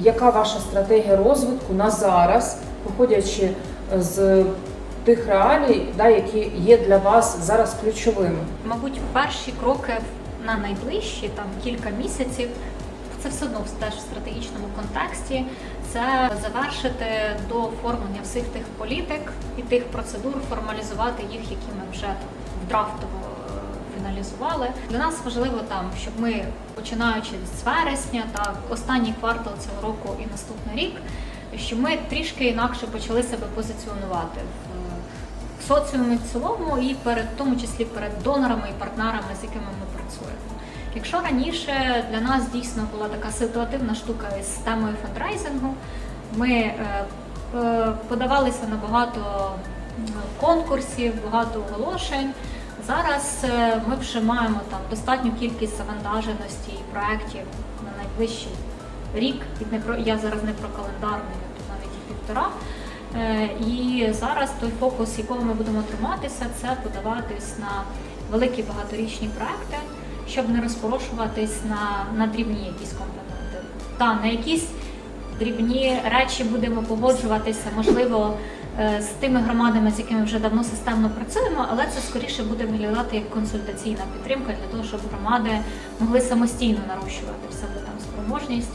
яка ваша стратегія розвитку на зараз, виходячи з тих реалій, да, які є для вас зараз ключовими? Мабуть, перші кроки на найближчі там кілька місяців. Це все одно теж в стратегічному контексті. Це завершити до оформлення всіх тих політик і тих процедур, формалізувати їх, які ми вже там драфтово е, фіналізували. Для нас важливо там, щоб ми, починаючи з вересня, так останній квартал цього року і наступний рік, щоб ми трішки інакше почали себе позиціонувати в в соціумі в цілому і перед в тому числі перед донорами і партнерами, з якими ми працюємо. Якщо раніше для нас дійсно була така ситуативна штука із темою фандрайзингу, ми е, е, подавалися на багато конкурсів, багато оголошень. Зараз е, ми вже маємо там достатню кількість завантаженості і проєктів на найближчий рік. Я зараз не про календарний, а навіть і півтора. Е, І зараз той фокус, якого ми будемо триматися, це подаватись на великі багаторічні проекти, щоб не розпорошуватись на, на дрібні якісь компоненти. Та на якісь дрібні речі будемо погоджуватися, можливо, з тими громадами, з якими вже давно системно працюємо, але це скоріше буде виглядати як консультаційна підтримка для того, щоб громади могли самостійно нарощувати в себе там спроможність